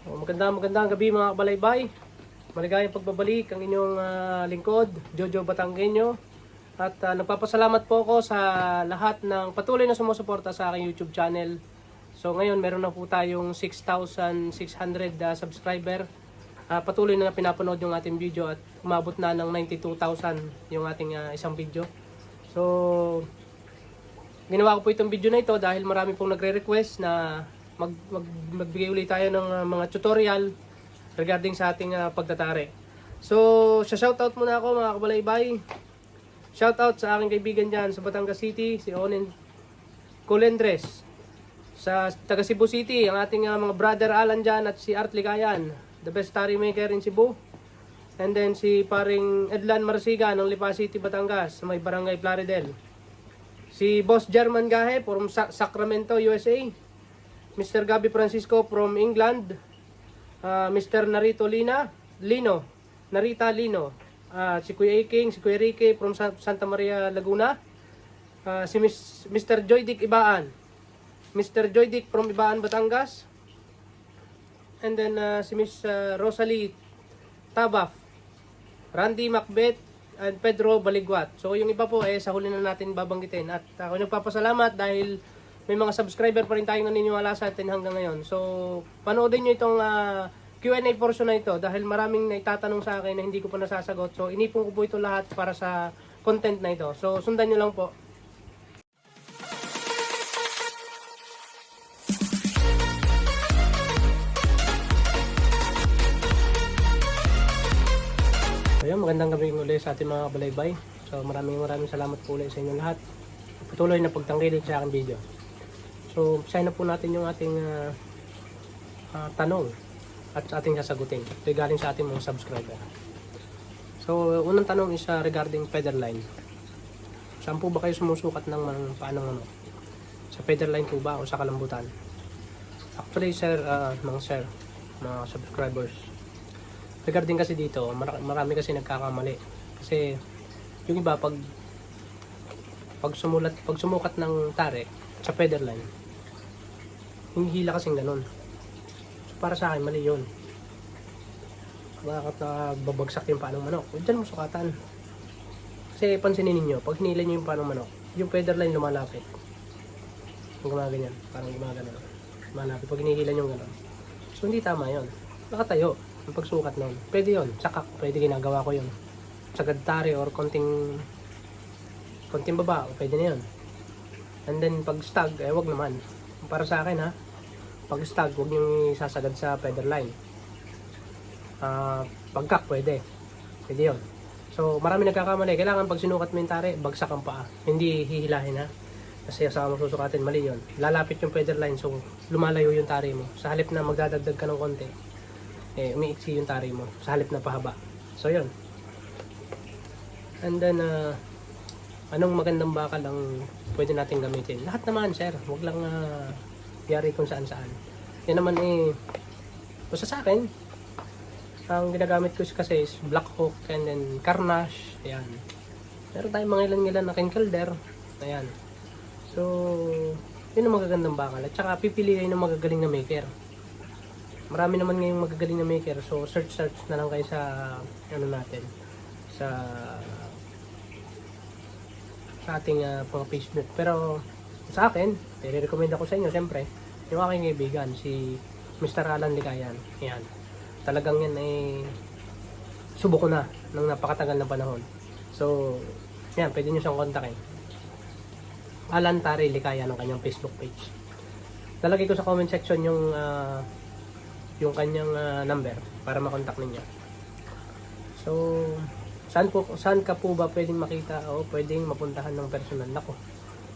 Maganda magandang gabi mga kabalaybay. Maligayang pagbabalik ang inyong ah, lingkod, Jojo Batanggenyo. At ah, nagpapasalamat po ako sa lahat ng patuloy na sumusuporta sa aking YouTube channel. So ngayon meron na po tayong 6,600 ah, subscriber. Ah, patuloy na pinapanood yung ating video at umabot na ng 92,000 yung ating ah, isang video. So ginawa ko po itong video na ito dahil marami pong nagre-request na mag, mag, magbigay ulit tayo ng uh, mga tutorial regarding sa ating uh, pagtatari. So, sa shoutout muna ako mga kabalaybay. Shoutout sa aking kaibigan dyan sa Batangas City, si Onen Colendres. Sa taga Cebu City, ang ating uh, mga brother Alan dyan at si Art Ligayan, the best tari maker in Cebu. And then si paring Edlan Marsiga ng Lipa City, Batangas, sa may barangay Plaridel. Si Boss German Gahe from Sa- Sacramento, USA. Mr. Gabi Francisco from England. Ah, Mr. Narito Lina, Lino, Narita Lino. Ah, si Kuya Iking, si Kuya Ricky from Sa- Santa Maria, Laguna. Ah, si Miss, Mr. Joy Dick Ibaan. Mr. Joy Dick from Ibaan, Batangas. And then ah, si Miss ah, Rosalie Tabaf. Randy Macbeth and Pedro Baligwat. So yung iba po eh sa huli na natin babanggitin at ako nagpapasalamat dahil may mga subscriber pa rin tayong naniniwala sa atin hanggang ngayon. So panoodin niyo itong ah, Q&A portion na ito dahil maraming naitatanong sa akin na hindi ko pa nasasagot. So inipon ko po ito lahat para sa content na ito. So sundan niyo lang po. So yun, magandang gabi muli sa ating mga balaybay. So maraming maraming salamat po ulit sa inyo lahat. Patuloy na pagtangkilik sa aking video. So umpisa na po natin yung ating ah, ah, tanong at ating sasagutin. Galing sa ating mga subscriber. So unang tanong is ah, regarding Federline. Saan po ba kayo sumusukat ng mga paano ano? Sa Federline po ba o sa kalambutan? Actually sir, ah, mga sir, mga subscribers, regarding kasi dito, mara- marami kasi nagkakamali. Kasi yung iba pag pag sumulat, pag sumukat ng tare sa Federline, hindi hila kasing ganun. Para sa akin, mali yun. Bakit na babagsak yung panong manok? Huwag dyan mo sukatan. Kasi pansinin ninyo, pag hinila nyo yung panong manok, yung Federline lumalapit. Yung gumaganyan, parang gumagano. Lumalapit. Pag hinihila nyo gano'n. So hindi tama yon Nakatayo ang pagsukat noon. Pwede yon Tsaka pwede ginagawa ko yon Sagad tari or konting konting baba, pwede na yun. And then pag stag, eh wag naman. Para sa akin ha, pag stag, wag nyo isasagad sa feather line. Ah, pagkak, pwede. Pwede yun. So, marami nagkakamali. Kailangan pag sinukat mo yung tari, bagsak ang paa. Hindi hihilahin ha. Kasi sa mo susukatin, mali yun. Lalapit yung feather line, so lumalayo yung tari mo. Sa halip na magdadagdag ka ng konti, eh, umiiksi yung tari mo. Sa halip na pahaba. So, yun. And then, ah, anong magandang bakal ang pwede natin gamitin? Lahat naman, sir. Huwag lang uh, yari kung saan saan. Yan naman eh, basta sa akin, ang ginagamit ko kasi is black hook and then carnage. Ayan. Meron tayong mga ilan-ilan na kinkalder. Ayan. So, yun ang magagandang bakal. At saka pipili kayo ng magagaling na maker. Marami naman ngayong magagaling na maker. So, search-search na lang kayo sa ano natin. Sa sa ating ah, mga Facebook. Pero sa akin, i-recommend ako sa inyo, siyempre, yung aking kaibigan, si Mr. Alan Ligayan. Yan. Talagang yan ay subok ko na ng napakatagal na panahon. So, yan, pwede nyo siyang kontakin. Alan Tari Ligaya ng kanyang Facebook page. Lalagay ko sa comment section yung ah, yung kanyang ah, number para makontak ninyo. So, saan po saan ka po ba pwedeng makita o pwedeng mapuntahan ng personal nako?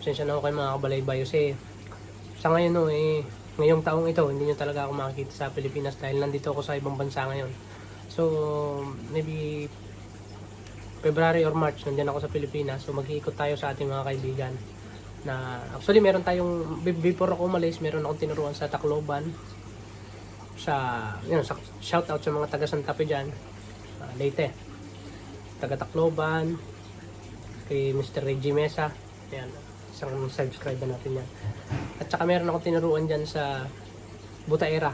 Pasensya na ako kay mga kabalaybay kasi sa ngayon no eh ngayong taong ito hindi nyo talaga ako makikita sa Pilipinas dahil nandito ako sa ibang bansa ngayon. So, maybe February or March nandiyan ako sa Pilipinas. So, mag-iikot tayo sa ating mga kaibigan na actually meron tayong be- before ako umalis, meron akong tinuruan sa Tacloban sa yun, sa, shout out sa mga taga Santa Fe dyan uh, Leyte taga Tacloban kay Mr. Reggie Mesa yan isang subscriber natin yan at saka meron akong tinuruan dyan sa Butaera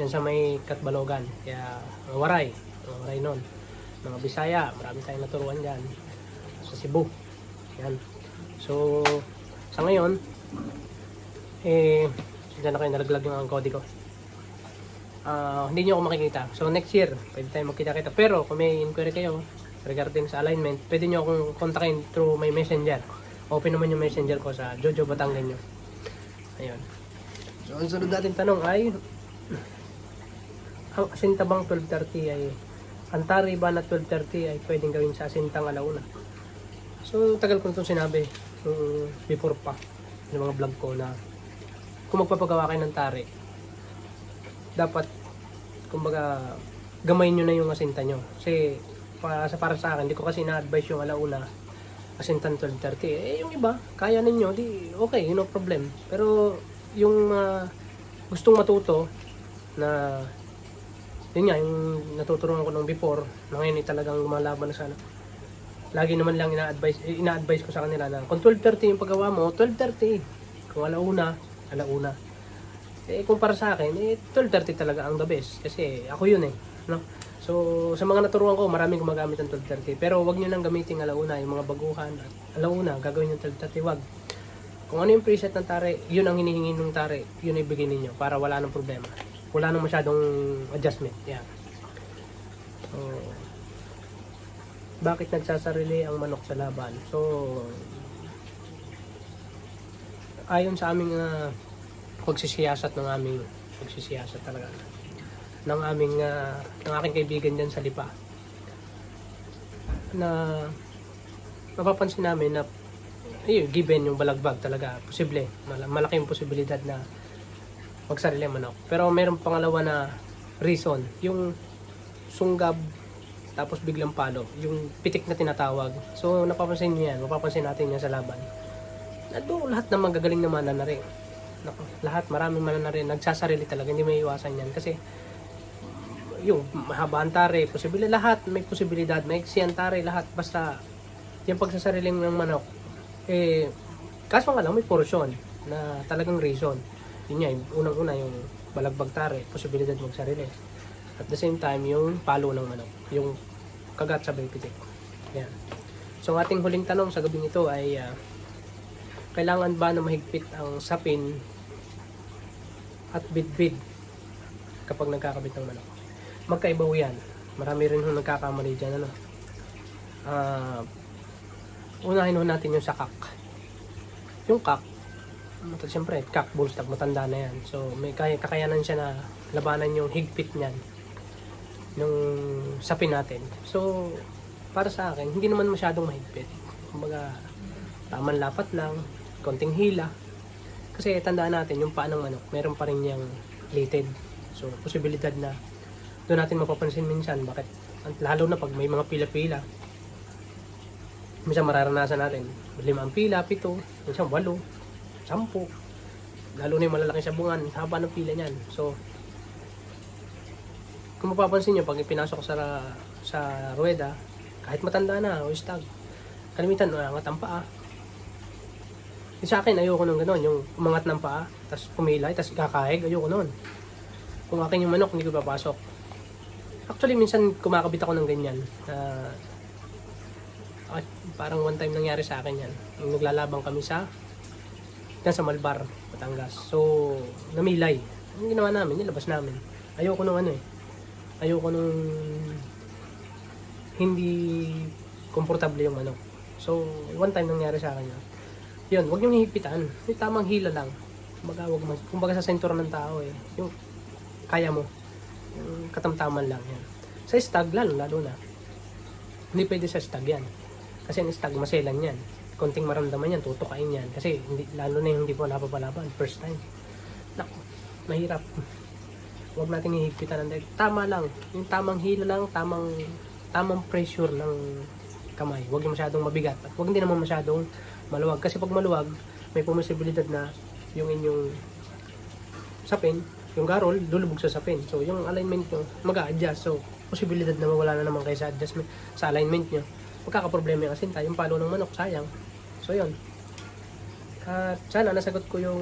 Yan sa may Katbalogan. Kaya, waray. Waray nun. Mga Bisaya, marami tayong naturuan dyan. Sa Cebu. Yan. So, sa ngayon, eh, dyan na kayo nalaglag yung ang kode ko. Ah, hindi nyo ako makikita. So, next year, pwede tayo magkita-kita. Pero, kung may inquiry kayo regarding sa alignment, pwede nyo akong kontakin through my messenger. Open naman yung messenger ko sa Jojo Batangan nyo. Ayun. So, ang sunod natin tanong ay, ang asintabang 1230 ay, antari ba na 1230 ay pwedeng gawin sa asintang alauna? So, tagal ko itong sinabi, yung before pa, yung mga vlog ko na, kung magpapagawa kayo ng tari, dapat, kumbaga, gamayin nyo na yung asinta nyo. Kasi, para sa, para sa akin, hindi ko kasi na-advise yung alauna, asintan 1230. Eh, yung iba, kaya ninyo, di, okay, no problem. Pero, yung ah, gustong matuto, na, yun nga, yung natuturuan ko nung before, na ngayon eh, talagang lumalaban na sana. Lagi naman lang ina-advise, eh, ina-advise ko sa kanila na, kung 1230 yung paggawa mo, 1230. Kung alauna, alauna. Eh, kung para sa akin, eh, 1230 talaga ang the best. Kasi ako yun eh. No? So, sa mga naturuan ko, maraming gumagamit ng 1230. Pero wag nyo nang gamitin alauna, yung mga baguhan. At alauna, gagawin yung 1230, wag. Kung ano yung preset ng tare, yun ang hinihingi ng tare, yun ay bigay ninyo para wala nang problema. Wala nang masyadong adjustment. Yan. So, bakit nagsasarili ang manok sa laban? So, ayon sa aming uh, pagsisiyasat ng aming pagsisiyasat talaga ng aming ah, ng aking kaibigan diyan sa Lipa. Na mapapansin namin na ayun, given yung balagbag talaga posible Mal- malaki yung posibilidad na magsarili manok. Pero mayroong pangalawa na reason yung sunggab tapos biglang palo yung pitik na tinatawag. So napapansin niyo yan mapapansin natin yan sa laban. Na doon lahat ng magagaling na mananari Nako, lahat maraming mananari nagsasarili talaga hindi may iwasan yan. Kasi yung mahaba ang tare, posibilidad lahat, may posibilidad, may ang tare, lahat, basta yung pagsasariling ng manok, eh, kaso nga lang, may portion na talagang reason. Yun nga, unang-una yung balagbag tare, posibilidad magsarili. At the same time, yung palo ng manok, yung kagat sa pitik. Yan. So, ang ating huling tanong sa gabing ito ay, ah, kailangan ba na mahigpit ang sapin at bidbid kapag nagkakabit ng manok? Magkaiba ho yan. Marami rin ho nagkakamali dyan. Ano? Ah, unahin ho natin yung sa kak. Yung kak, siyempre, kak bullstag, matanda na yan. So, may kaya, kakayanan siya na labanan yung higpit niyan nung sapin natin. So, para sa akin, hindi naman masyadong mahigpit. Kumbaga, tamang lapat lang, konting hila. Kasi tandaan natin, yung paa ng manok, meron pa rin niyang plated. So, posibilidad na doon natin mapapansin minsan bakit lalo na pag may mga pila-pila. Minsan mararanasan natin lima ang pila, pito, minsan walo sampu. Lalo na yung malalaki sabungan haba ng pila niyan. So kung mapapansin nyo pag ipinasok sa sa rueda kahit matanda na o stag kalimitan umangat ang paa yung sa akin ayoko nung gano'n yung umangat ng paa tapos pumilay tapos kakahig ayoko nun. Kung akin yung manok hindi ko papasok Actually, minsan kumakabit ako ng ganyan. ay, parang one time nangyari sa akin yan. Yung naglalabang kami sa yan sa Malbar, Batangas. So, namilay. Ang ginawa namin, nilabas namin. Ayoko nung ano eh. Ayoko nung hindi komportable yung manok. So, one time nangyari sa akin yun. Yun, huwag niyong hihipitan. Yung tamang hila lang. Kumbaga, wag kumbaga sa sentro ng tao eh. Yung kaya mo. Katamtaman lang yan. Sa stag, lalo, lalo na. Hindi pwede sa stag yan. Kasi ang stag, maselan yan. Konting maramdaman yan, tutukain yan. Kasi hindi, lalo na yung hindi po napapalaban, first time. Naku, mahirap. Huwag natin hihigpitan ng dahil. Tama lang. Yung tamang hila lang, tamang, tamang pressure ng kamay. Huwag yung masyadong mabigat. At huwag din naman masyadong maluwag. Kasi pag maluwag, may posibilidad na yung inyong sapin, yung garol, lulubog sa sapin. So, yung alignment nyo, mag-a-adjust. So, posibilidad na mawala na naman kayo sa adjustment, sa alignment nyo. Magkakaproblema yung asinta, yung palo ng manok, sayang. So, yun. At sana nasagot ko yung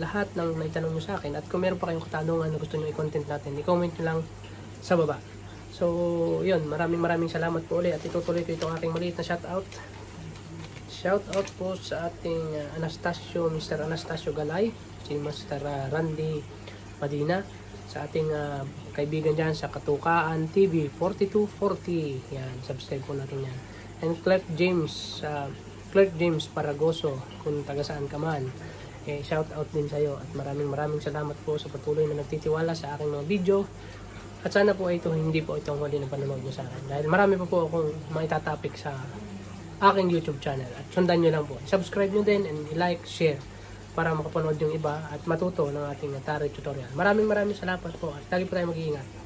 lahat ng naitanong nyo sa akin. At kung meron pa kayong katanungan na gusto nyo i-content natin, i-comment nyo lang sa baba. So, yun. Maraming maraming salamat po ulit. At itutuloy ko itong aking maliit na shoutout. Shoutout po sa ating uh, Anastasio, Mr. Anastasio Galay, si Mr. uh, Randy Madina, sa ating uh, kaibigan dyan sa Katukaan TV 4240. Yan, subscribe po natin yan. And Clark James, uh, Clark James Paragoso, kung taga saan ka man, eh, shout out din sa iyo at maraming maraming salamat po sa patuloy na nagtitiwala sa aking mga video. At sana po ito hindi po itong huli na panonood niyo sa akin. Dahil marami pa po akong maitatopic sa aking YouTube channel. At sundan nyo lang po. Subscribe nyo din and like, share para makapanood yung iba at matuto ng ating Atari tutorial. Maraming maraming salamat po at lagi po tayo mag-iingat.